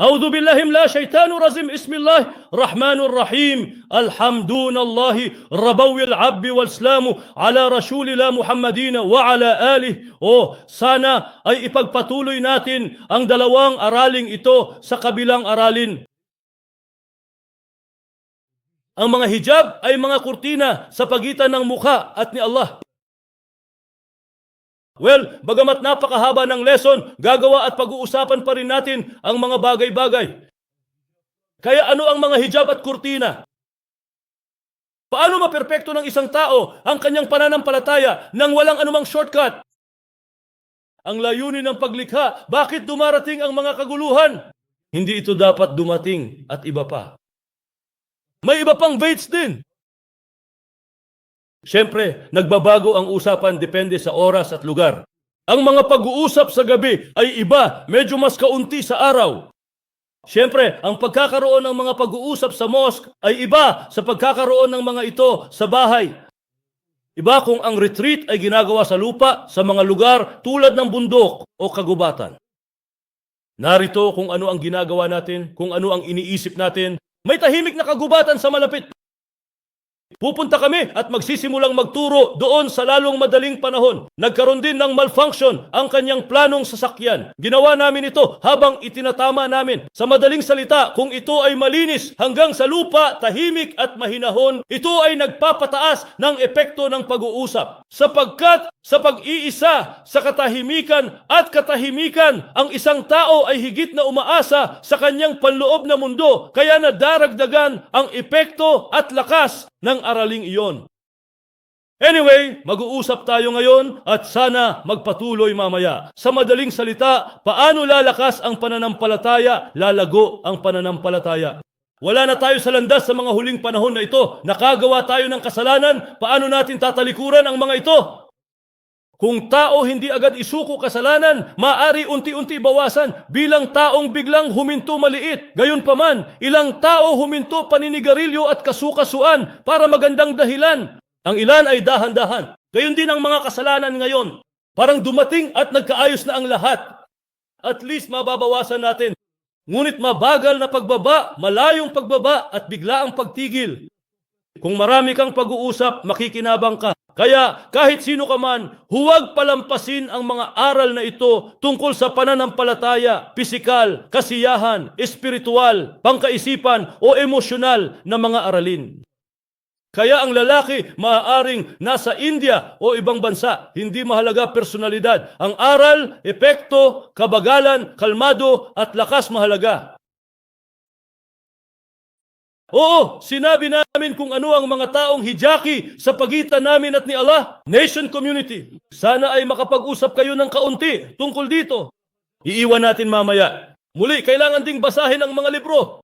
أعوذ بالله من لا شيطان رجيم بسم الله الرحمن الرحيم الحمد لله ربو العبد والسلام على رسول الله محمدين وعلى آله O sana ay ipagpatuloy natin ang dalawang araling ito sa kabilang aralin. Ang mga hijab ay mga kurtina sa pagitan ng mukha at ni Allah. Well, bagamat napakahaba ng lesson, gagawa at pag-uusapan pa rin natin ang mga bagay-bagay. Kaya ano ang mga hijab at kurtina? Paano maperpekto ng isang tao ang kanyang pananampalataya nang walang anumang shortcut? Ang layunin ng paglikha, bakit dumarating ang mga kaguluhan? Hindi ito dapat dumating at iba pa. May iba pang baits din. Siyempre, nagbabago ang usapan depende sa oras at lugar. Ang mga pag-uusap sa gabi ay iba, medyo mas kaunti sa araw. Siyempre, ang pagkakaroon ng mga pag-uusap sa mosque ay iba sa pagkakaroon ng mga ito sa bahay. Iba kung ang retreat ay ginagawa sa lupa, sa mga lugar tulad ng bundok o kagubatan. Narito kung ano ang ginagawa natin, kung ano ang iniisip natin. May tahimik na kagubatan sa malapit. Pupunta kami at magsisimulang magturo doon sa lalong madaling panahon. Nagkaroon din ng malfunction ang kanyang planong sasakyan. Ginawa namin ito habang itinatama namin. Sa madaling salita, kung ito ay malinis hanggang sa lupa, tahimik at mahinahon, ito ay nagpapataas ng epekto ng pag-uusap. Sapagkat sa pag-iisa, sa katahimikan at katahimikan, ang isang tao ay higit na umaasa sa kanyang panloob na mundo, kaya nadaragdagan ang epekto at lakas ng araling iyon. Anyway, mag-uusap tayo ngayon at sana magpatuloy mamaya. Sa madaling salita, paano lalakas ang pananampalataya, lalago ang pananampalataya. Wala na tayo sa landas sa mga huling panahon na ito. Nakagawa tayo ng kasalanan, paano natin tatalikuran ang mga ito? Kung tao hindi agad isuko kasalanan, maari unti-unti bawasan bilang taong biglang huminto maliit. Gayunpaman, ilang tao huminto paninigarilyo at kasukasuan para magandang dahilan. Ang ilan ay dahan-dahan. Gayon din ang mga kasalanan ngayon. Parang dumating at nagkaayos na ang lahat. At least mababawasan natin. Ngunit mabagal na pagbaba, malayong pagbaba at bigla ang pagtigil. Kung marami kang pag-uusap, makikinabang ka. Kaya kahit sino ka man, huwag palampasin ang mga aral na ito tungkol sa pananampalataya, pisikal, kasiyahan, espiritual, pangkaisipan o emosyonal na mga aralin. Kaya ang lalaki maaaring nasa India o ibang bansa, hindi mahalaga personalidad. Ang aral, epekto, kabagalan, kalmado at lakas mahalaga. Oo, sinabi namin kung ano ang mga taong hijaki sa pagitan namin at ni Allah, nation community. Sana ay makapag-usap kayo ng kaunti tungkol dito. Iiwan natin mamaya. Muli, kailangan ding basahin ang mga libro.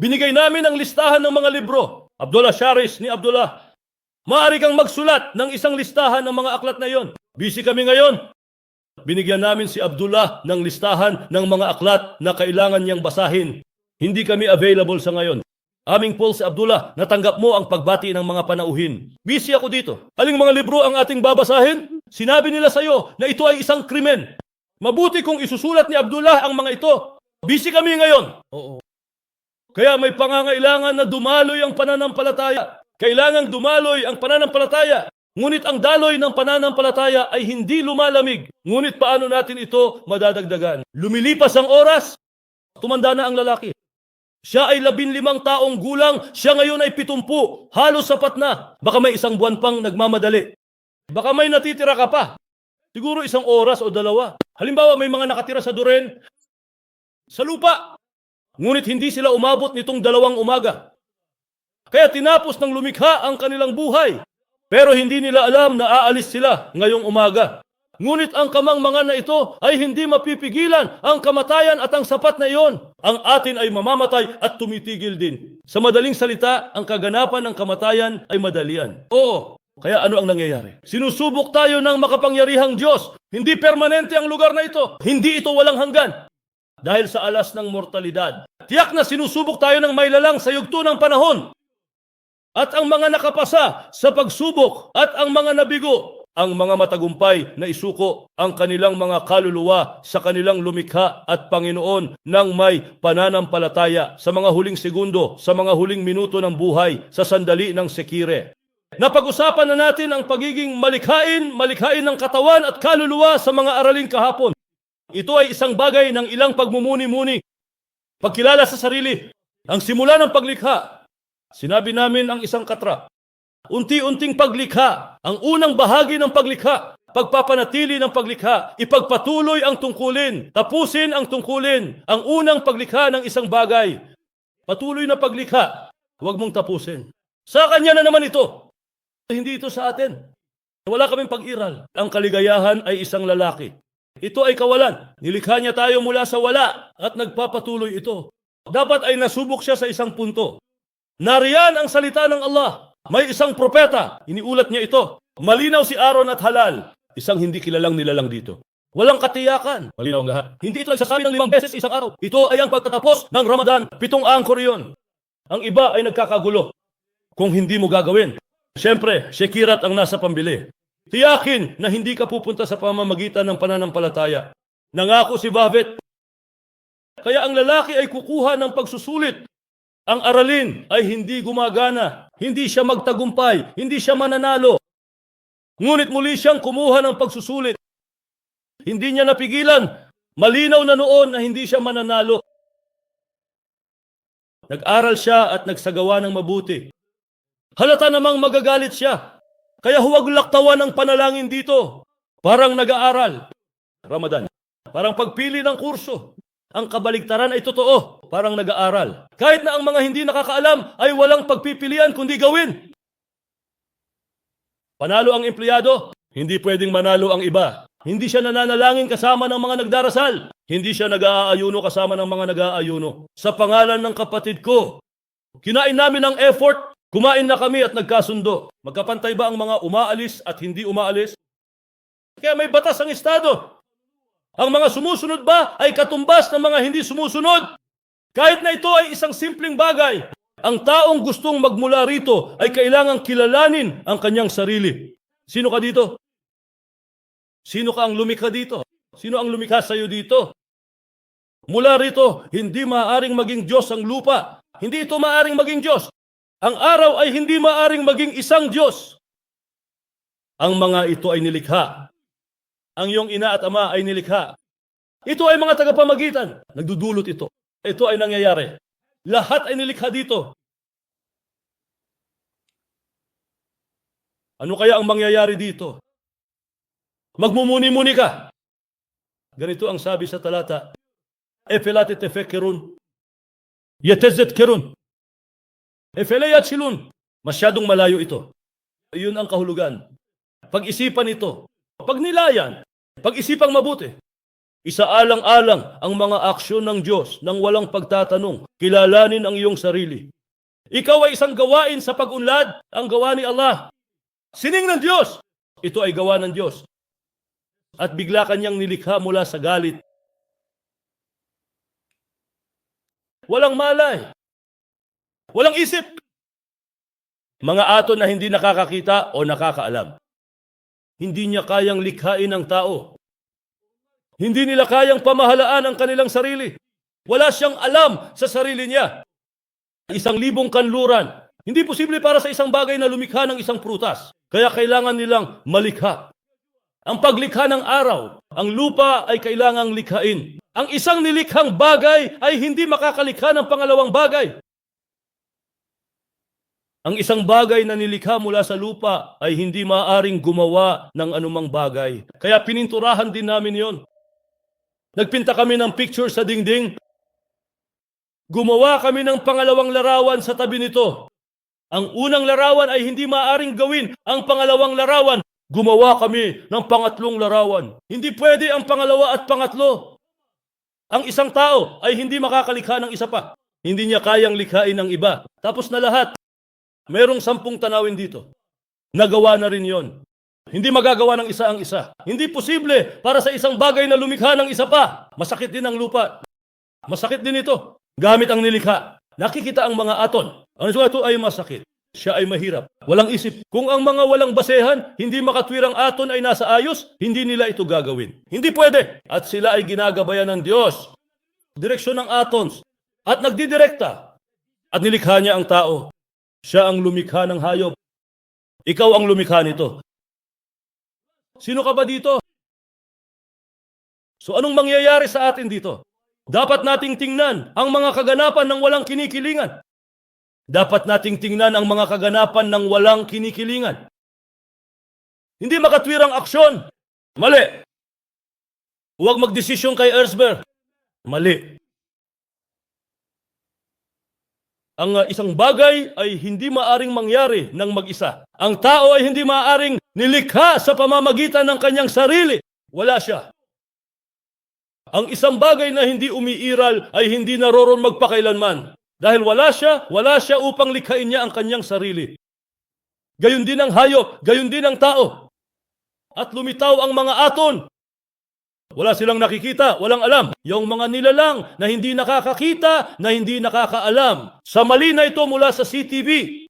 Binigay namin ang listahan ng mga libro. Abdullah Sharis ni Abdullah. Maaari kang magsulat ng isang listahan ng mga aklat na yon. Busy kami ngayon. Binigyan namin si Abdullah ng listahan ng mga aklat na kailangan niyang basahin. Hindi kami available sa ngayon. Aming Paul si Abdullah, natanggap mo ang pagbati ng mga panauhin. Busy ako dito. Aling mga libro ang ating babasahin? Sinabi nila sa iyo na ito ay isang krimen. Mabuti kung isusulat ni Abdullah ang mga ito. Busy kami ngayon. Oo. Kaya may pangangailangan na dumaloy ang pananampalataya. Kailangang dumaloy ang pananampalataya. Ngunit ang daloy ng pananampalataya ay hindi lumalamig. Ngunit paano natin ito madadagdagan? Lumilipas ang oras, tumanda na ang lalaki. Siya ay labinlimang taong gulang, siya ngayon ay pitumpu. Halos sapat na. Baka may isang buwan pang nagmamadali. Baka may natitira ka pa. Siguro isang oras o dalawa. Halimbawa may mga nakatira sa duren, sa lupa. Ngunit hindi sila umabot nitong dalawang umaga. Kaya tinapos ng lumikha ang kanilang buhay. Pero hindi nila alam na aalis sila ngayong umaga. Ngunit ang kamangmangan na ito ay hindi mapipigilan ang kamatayan at ang sapat na iyon. Ang atin ay mamamatay at tumitigil din. Sa madaling salita, ang kaganapan ng kamatayan ay madalian. Oo, kaya ano ang nangyayari? Sinusubok tayo ng makapangyarihang Diyos. Hindi permanente ang lugar na ito. Hindi ito walang hanggan. Dahil sa alas ng mortalidad. Tiyak na sinusubok tayo ng may lalang sa yugto ng panahon. At ang mga nakapasa sa pagsubok at ang mga nabigo ang mga matagumpay na isuko ang kanilang mga kaluluwa sa kanilang lumikha at Panginoon ng may pananampalataya sa mga huling segundo, sa mga huling minuto ng buhay, sa sandali ng sekire. Napag-usapan na natin ang pagiging malikhain, malikhain ng katawan at kaluluwa sa mga aralin kahapon. Ito ay isang bagay ng ilang pagmumuni-muni. Pagkilala sa sarili, ang simula ng paglikha. Sinabi namin ang isang katra. Unti-unting paglikha, ang unang bahagi ng paglikha, pagpapanatili ng paglikha, ipagpatuloy ang tungkulin, tapusin ang tungkulin, ang unang paglikha ng isang bagay. Patuloy na paglikha, huwag mong tapusin. Sa kanya na naman ito. Hindi ito sa atin. Wala kaming pag-iral. Ang kaligayahan ay isang lalaki. Ito ay kawalan. Nilikha niya tayo mula sa wala at nagpapatuloy ito. Dapat ay nasubok siya sa isang punto. Nariyan ang salita ng Allah. May isang propeta. Iniulat niya ito. Malinaw si Aaron at Halal. Isang hindi kilalang nilalang dito. Walang katiyakan. Malinaw ang lahat. Hindi ito nagsasabi ng limang beses isang araw. Ito ay ang pagtatapos ng Ramadan. Pitong angkor yun. Ang iba ay nagkakagulo. Kung hindi mo gagawin. Siyempre, Shekirat ang nasa pambili. Tiyakin na hindi ka pupunta sa pamamagitan ng pananampalataya. Nangako si Bavet. Kaya ang lalaki ay kukuha ng pagsusulit. Ang aralin ay hindi gumagana. Hindi siya magtagumpay. Hindi siya mananalo. Ngunit muli siyang kumuha ng pagsusulit. Hindi niya napigilan. Malinaw na noon na hindi siya mananalo. Nag-aral siya at nagsagawa ng mabuti. Halata namang magagalit siya. Kaya huwag laktawan ng panalangin dito. Parang nag-aaral. Ramadan. Parang pagpili ng kurso. Ang kabaligtaran ay totoo. Parang nag-aaral. Kahit na ang mga hindi nakakaalam ay walang pagpipilian kundi gawin. Panalo ang empleyado, hindi pwedeng manalo ang iba. Hindi siya nananalangin kasama ng mga nagdarasal. Hindi siya nag-aayuno kasama ng mga nag-aayuno. Sa pangalan ng kapatid ko, kinain namin ang effort, kumain na kami at nagkasundo. Magkapantay ba ang mga umaalis at hindi umaalis? Kaya may batas ang Estado. Ang mga sumusunod ba ay katumbas ng mga hindi sumusunod? Kahit na ito ay isang simpleng bagay, ang taong gustong magmula rito ay kailangang kilalanin ang kanyang sarili. Sino ka dito? Sino ka ang lumikha dito? Sino ang lumikha sa iyo dito? Mula rito, hindi maaaring maging Diyos ang lupa. Hindi ito maaaring maging Diyos. Ang araw ay hindi maaaring maging isang Diyos. Ang mga ito ay nilikha. Ang iyong ina at ama ay nilikha. Ito ay mga tagapamagitan. Nagdudulot ito. Ito ay nangyayari. Lahat ay nilikha dito. Ano kaya ang mangyayari dito? Magmumuni-muni ka. Ganito ang sabi sa talata. Efelat tefekirun. Yetezet kirun. Efelayat silun. Masyadong malayo ito. Iyon ang kahulugan. Pag-isipan ito. Pagnilayan. Pag-isipang mabuti. Isaalang-alang ang mga aksyon ng Diyos nang walang pagtatanong. Kilalanin ang iyong sarili. Ikaw ay isang gawain sa pag-unlad, ang gawa ni Allah. Sining ng Diyos. Ito ay gawa ng Diyos. At bigla kanyang nilikha mula sa galit. Walang malay. Walang isip. Mga aton na hindi nakakakita o nakakaalam. Hindi niya kayang likhain ang tao. Hindi nila kayang pamahalaan ang kanilang sarili. Wala siyang alam sa sarili niya. Isang libong kanluran. Hindi posible para sa isang bagay na lumikha ng isang prutas. Kaya kailangan nilang malikha. Ang paglikha ng araw, ang lupa ay kailangang likhain. Ang isang nilikhang bagay ay hindi makakalikha ng pangalawang bagay. Ang isang bagay na nilikha mula sa lupa ay hindi maaring gumawa ng anumang bagay. Kaya pininturahan din namin yon. Nagpinta kami ng picture sa dingding. Gumawa kami ng pangalawang larawan sa tabi nito. Ang unang larawan ay hindi maaring gawin. Ang pangalawang larawan, gumawa kami ng pangatlong larawan. Hindi pwede ang pangalawa at pangatlo. Ang isang tao ay hindi makakalikha ng isa pa. Hindi niya kayang likhain ng iba. Tapos na lahat. Merong sampung tanawin dito. Nagawa na rin yon. Hindi magagawa ng isa ang isa. Hindi posible para sa isang bagay na lumikha ng isa pa. Masakit din ang lupa. Masakit din ito. Gamit ang nilikha. Nakikita ang mga aton. Ang ito ay masakit. siya ay mahirap. Walang isip. Kung ang mga walang basehan, hindi makatwirang aton ay nasa ayos, hindi nila ito gagawin. Hindi pwede. At sila ay ginagabayan ng Diyos. Direksyon ng atons. At nagdidirekta. At nilikha niya ang tao. Siya ang lumikha ng hayop. Ikaw ang lumikha nito. Sino ka ba dito? So anong mangyayari sa atin dito? Dapat nating tingnan ang mga kaganapan ng walang kinikilingan. Dapat nating tingnan ang mga kaganapan ng walang kinikilingan. Hindi makatwirang aksyon. Mali. Huwag magdesisyon kay Erzber. Mali. Ang uh, isang bagay ay hindi maaring mangyari ng mag-isa. Ang tao ay hindi maaring nilikha sa pamamagitan ng kanyang sarili. Wala siya. Ang isang bagay na hindi umiiral ay hindi naroron magpakailanman. Dahil wala siya, wala siya upang likhain niya ang kanyang sarili. Gayon din ang hayop, gayon din ang tao. At lumitaw ang mga aton. Wala silang nakikita, walang alam. Yung mga nilalang na hindi nakakakita, na hindi nakakaalam. Sa mali na ito mula sa CTV.